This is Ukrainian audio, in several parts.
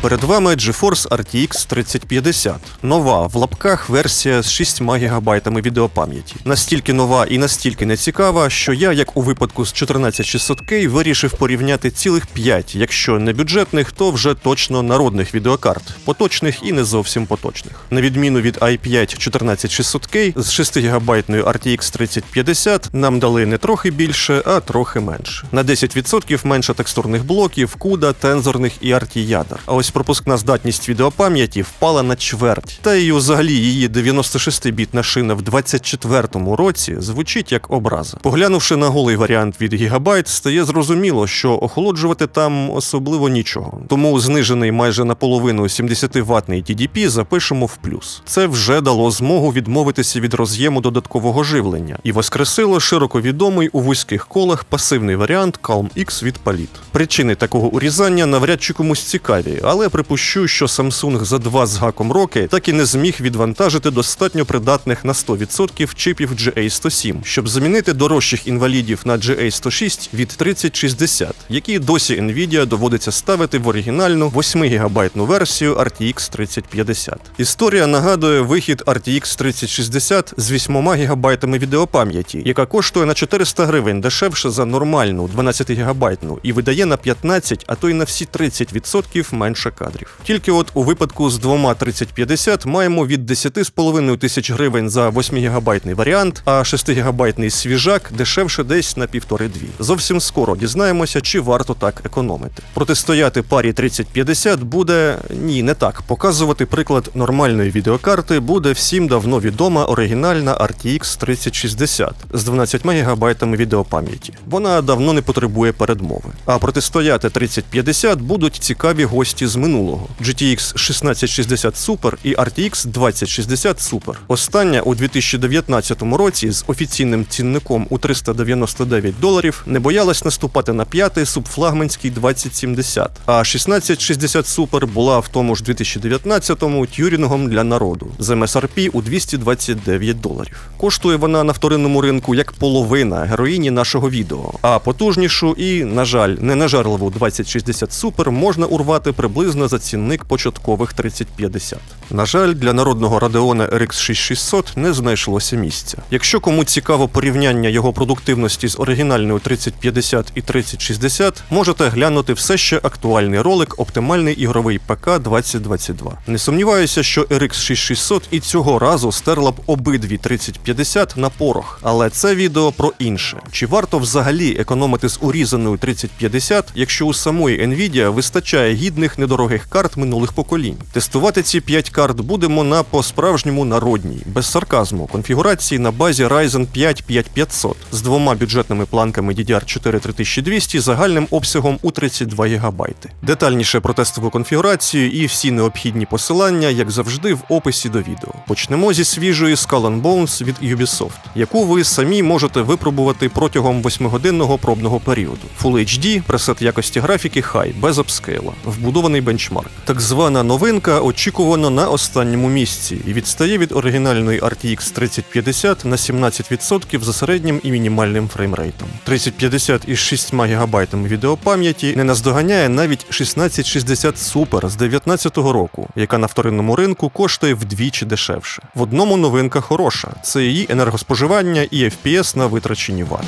Перед вами GeForce RTX 3050. Нова в лапках версія з 6 ГБ відеопам'яті. Настільки нова і настільки нецікава, що я, як у випадку з 14600K, вирішив порівняти цілих 5, якщо не бюджетних, то вже точно народних відеокарт, поточних і не зовсім поточних. На відміну від i5 14600K з 6 ГБ RTX 3050 нам дали не трохи більше, а трохи менше. На 10% менше текстурних блоків, CUDA, тензорних і RT ядер. А ось пропускна здатність відеопам'яті впала на чверть. Та й взагалі її 96-бітна шина в 24-му році звучить як образа. Поглянувши на голий варіант від Gigabyte, стає зрозуміло, що охолоджувати там особливо нічого. Тому знижений майже наполовину 70-ваттний TDP запишемо в плюс. Це вже дало змогу відмовитися від роз'єму додаткового живлення і воскресило широко відомий у вузьких колах пасивний варіант Calm X від Palit. Причини такого урізання навряд чи комусь цікаві, але припущу, що Samsung за два з гаком роки так і не зміг відвантажити достатньо придатних на 100% чипів GA107, щоб замінити дорожчих інвалідів на GA106 від 3060, які досі Nvidia доводиться ставити в оригінальну 8 гігабайтну версію RTX 3050. Історія нагадує вихід RTX 3060 з 8 гігабайтами відеопам'яті, яка коштує на 400 гривень дешевше за нормальну 12 гігабайтну і видає на 15, а то й на всі 30% менше кадрів. Тільки от у випадку з двома 3050 маємо від 10,5 тисяч гривень за 8 гігабайтний варіант, а 6 гігабайтний свіжак дешевше десь на півтори-дві. Зовсім скоро дізнаємося, чи варто так економити. Протистояти парі 3050 буде ні, не так. Показувати приклад нормальної відеокарти буде всім давно відома оригінальна RTX 3060 з 12 гігабайтами відеопам'яті. Вона давно не потребує передмови. А протистояти 3050 будуть цікаві гості з минулого: GTX 1660 Super і RTX 2060 Super. Остання у 2019 році з офіційним цінником у 399 доларів не боялась наступати на п'ятий субфлагманський 2070, а 1660 Super була в тому ж 2019-му тюрінгом для народу з MSRP у 229 доларів. Коштує вона на вторинному ринку як половина героїні нашого відео, а потужнішу і, на жаль, не нажерливу 2060 Super можна урвати приблизно за цінник початкових 3050. На жаль, для народного Radeon RX 6600 не знайшлося місця. Якщо кому цікаво порівняння його продуктивності з оригінальною 3050 і 3060, можете глянути все ще актуальний ролик Оптимальний ігровий ПК 2022. Не сумніваюся, що RX 6600 і цього разу стерла б обидві 3050 на порох, але це відео про інше. Чи варто взагалі економити з урізаною 3050, якщо у самої Nvidia вистачає гідних недорогих карт минулих поколінь? Тестувати ці 5 карт будемо на по-справжньому народній, без сарказму, конфігурації на базі Ryzen 5 5500 з двома бюджетними планками DDR4 3200 загальним обсягом у 32 ГБ. Детальніше про тестову конфігурацію і всі необхідні посилання, як завжди, в описі до відео. Почнемо зі свіжої Skull Bones від Ubisoft, яку ви самі можете випробувати протягом 8-годинного пробного періоду. Full HD, пресет якості графіки High, без апскейла, вбудований бенчмарк. Так звана новинка очікувано на останньому місці і відстає від оригінальної RTX 3050 на 17% за середнім і мінімальним фреймрейтом. 3050 із 6 ГБ відеопам'яті не наздоганяє навіть 1660 Super з 2019 року, яка на вторинному ринку коштує вдвічі дешевше. В одному новинка хороша це її енергоспоживання і FPS на витрачені вати.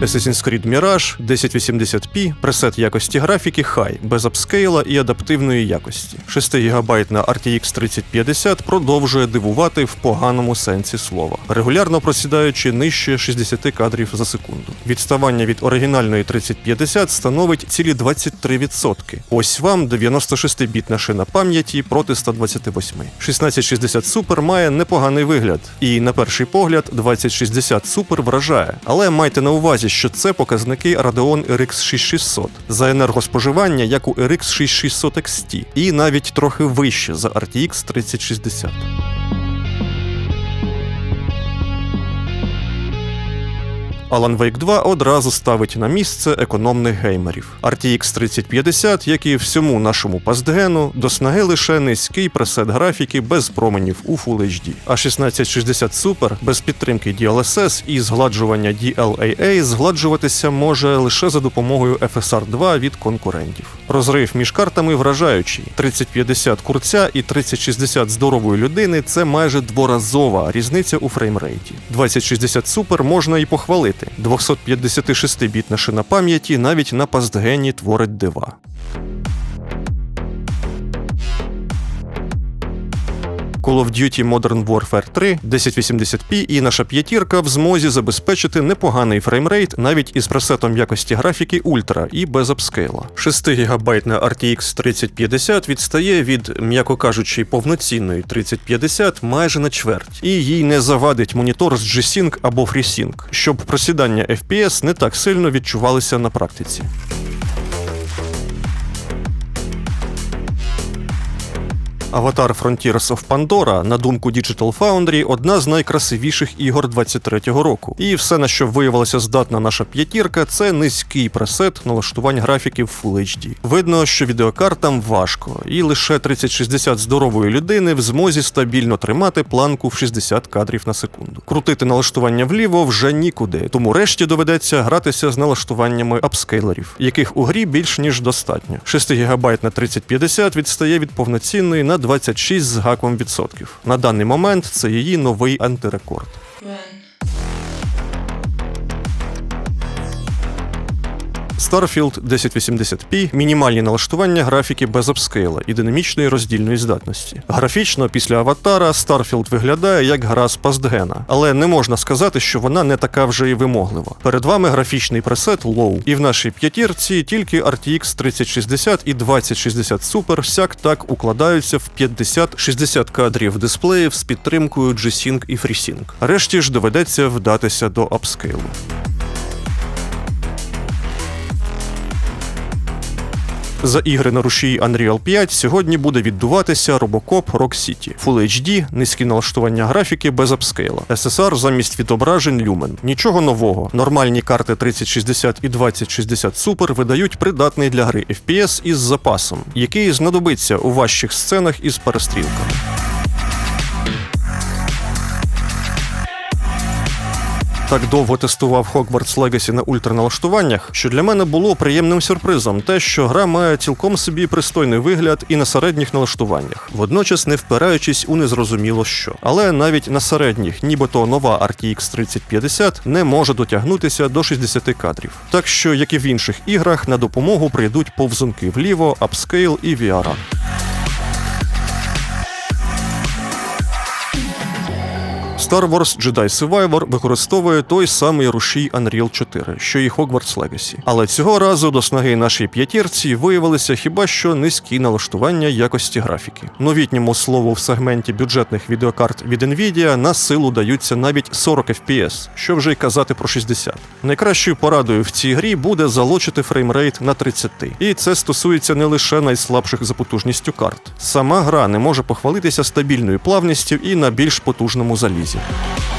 Assassin's Creed Mirage 1080p, пресет якості графіки High, без апскейла і адаптивної якості. 6 ГБ на RTX 3050 продовжує дивувати в поганому сенсі слова, регулярно просідаючи нижче 60 кадрів за секунду. Відставання від оригінальної 3050 становить цілі 23%. Ось вам 96-бітна шина пам'яті проти 128. 1660 Super має непоганий вигляд, і на перший погляд 2060 Super вражає, але майте на увазі, що це показники Radeon RX 6600 за енергоспоживання, як у RX 6600 XT, і навіть трохи вище за RTX 3060. Alan Wake 2 одразу ставить на місце економних геймерів. RTX 3050, як і всьому нашому пастгену, до снаги лише низький пресет графіки без променів у Full HD. А 1660 Super без підтримки DLSS і згладжування DLAA згладжуватися може лише за допомогою FSR 2 від конкурентів. Розрив між картами вражаючий. 3050 курця і 3060 здорової людини це майже дворазова різниця у фреймрейті. 2060 Super можна і похвалити. 256-бітна шина пам'яті навіть на пастгені творить дива. Call of Duty Modern Warfare 3 1080p і наша п'ятірка в змозі забезпечити непоганий фреймрейт навіть із пресетом якості графіки Ультра і без апскейла. 6 гігабайтна RTX 3050 відстає від, м'яко кажучи, повноцінної 3050 майже на чверть, і їй не завадить монітор з G-Sync або FreeSync, щоб просідання FPS не так сильно відчувалися на практиці. Аватар Frontiers of Pandora, на думку Digital Foundry, одна з найкрасивіших ігор 23-го року. І все, на що виявилася здатна наша п'ятірка, це низький пресет налаштувань графіків Full HD. Видно, що відеокартам важко, і лише 3060 здорової людини в змозі стабільно тримати планку в 60 кадрів на секунду. Крутити налаштування вліво вже нікуди, тому решті доведеться гратися з налаштуваннями апскейлерів, яких у грі більш ніж достатньо. 6 ГБ на 3050 відстає від повноцінної на 26 з гаком відсотків. На даний момент це її новий антирекорд. Starfield 1080p, мінімальні налаштування графіки без апскейла і динамічної роздільної здатності. Графічно після аватара Starfield виглядає як гра з пастгена, але не можна сказати, що вона не така вже і вимоглива. Перед вами графічний пресет Low, і в нашій п'ятірці тільки RTX 3060 і 2060 Super сяк так укладаються в 50-60 кадрів дисплеїв з підтримкою G-Sync і FreeSync. Решті ж доведеться вдатися до апскейлу. За ігри на рушії Unreal 5 сьогодні буде віддуватися Robocop Rock City. Full HD, низькі налаштування графіки без апскейла. SSR замість відображень Lumen. Нічого нового. Нормальні карти 3060 і 2060 Super видають придатний для гри FPS із запасом, який знадобиться у важчих сценах із перестрілками. Так довго тестував Hogwarts Legacy на ультраналаштуваннях, що для мене було приємним сюрпризом те, що гра має цілком собі пристойний вигляд і на середніх налаштуваннях, водночас не впираючись у незрозуміло що. Але навіть на середніх, нібито нова RTX 3050 не може дотягнутися до 60 кадрів. Так що, як і в інших іграх, на допомогу прийдуть повзунки вліво, апскейл і VRA. Star Wars Jedi Survivor використовує той самий рушій Unreal 4, що і Hogwarts Legacy. Але цього разу до снаги нашій п'ятірці виявилися хіба що низькі налаштування якості графіки. Новітньому слову в сегменті бюджетних відеокарт від Nvidia на силу даються навіть 40 FPS, що вже й казати про 60. Найкращою порадою в цій грі буде залочити фреймрейт на 30. І це стосується не лише найслабших за потужністю карт. Сама гра не може похвалитися стабільною плавністю і на більш потужному залізі бізнесів.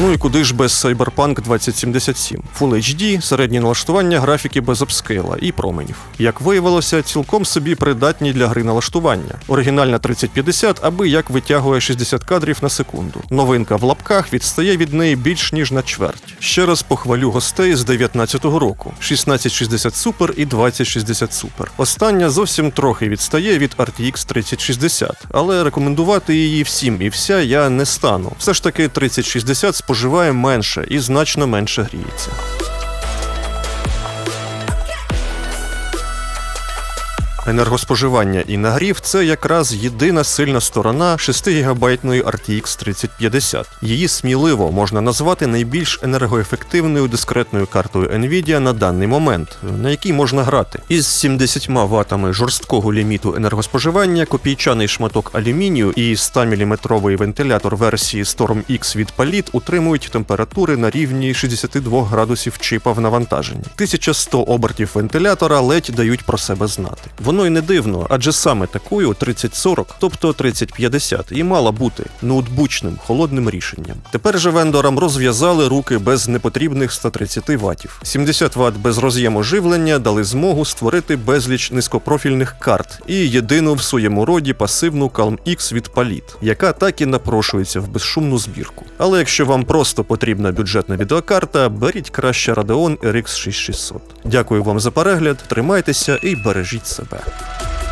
Ну і куди ж без Cyberpunk 2077? Full HD, середні налаштування графіки без апскейла і променів. Як виявилося, цілком собі придатні для гри налаштування. Оригінальна 3050 аби як витягує 60 кадрів на секунду. Новинка в лапках відстає від неї більш ніж на чверть. Ще раз похвалю гостей з 19-го року: 1660 Super і 2060 Super. Остання зовсім трохи відстає від RTX 3060, але рекомендувати її всім і вся я не стану. Все ж таки 3060 споживає менше і значно менше гріється. Енергоспоживання і нагрів це якраз єдина сильна сторона 6 гігабайтної RTX 3050. Її сміливо можна назвати найбільш енергоефективною дискретною картою Nvidia на даний момент, на якій можна грати. Із 70 ватами жорсткого ліміту енергоспоживання копійчаний шматок алюмінію і 100-мм вентилятор версії Storm X від Palit утримують температури на рівні 62 градусів чипа в навантаженні. 1100 обертів вентилятора ледь дають про себе знати. Воно й не дивно, адже саме такою 3040, тобто 3050, і мала бути ноутбучним холодним рішенням. Тепер же вендорам розв'язали руки без непотрібних 130 ватів. 70 Вт без роз'єму живлення дали змогу створити безліч низькопрофільних карт і єдину в своєму роді пасивну Calm X від Palit, яка так і напрошується в безшумну збірку. Але якщо вам просто потрібна бюджетна відеокарта, беріть краще Radeon RX 6600. Дякую вам за перегляд, тримайтеся і бережіть себе. Welcome.